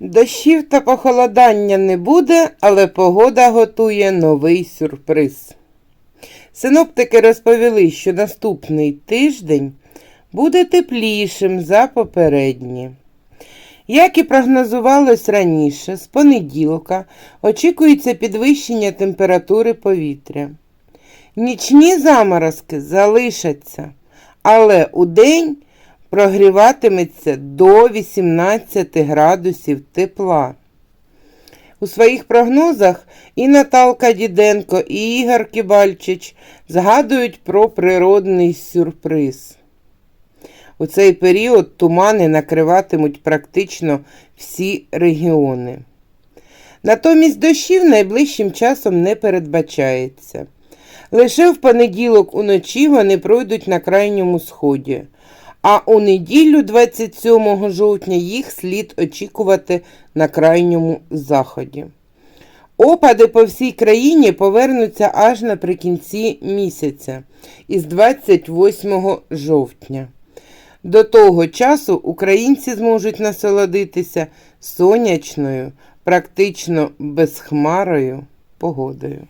Дощів та похолодання не буде, але погода готує новий сюрприз. Синоптики розповіли, що наступний тиждень буде теплішим за попередні. Як і прогнозувалось раніше, з понеділка очікується підвищення температури повітря. Нічні заморозки залишаться, але у день прогріватиметься до 18 градусів тепла. У своїх прогнозах і Наталка Діденко, і Ігор Кібальчич згадують про природний сюрприз. У цей період тумани накриватимуть практично всі регіони. Натомість дощів найближчим часом не передбачається. Лише в понеділок уночі вони пройдуть на крайньому сході, а у неділю, 27 жовтня, їх слід очікувати на крайньому заході. Опади по всій країні повернуться аж наприкінці місяця, із 28 жовтня. До того часу українці зможуть насолодитися сонячною, практично безхмарою погодою.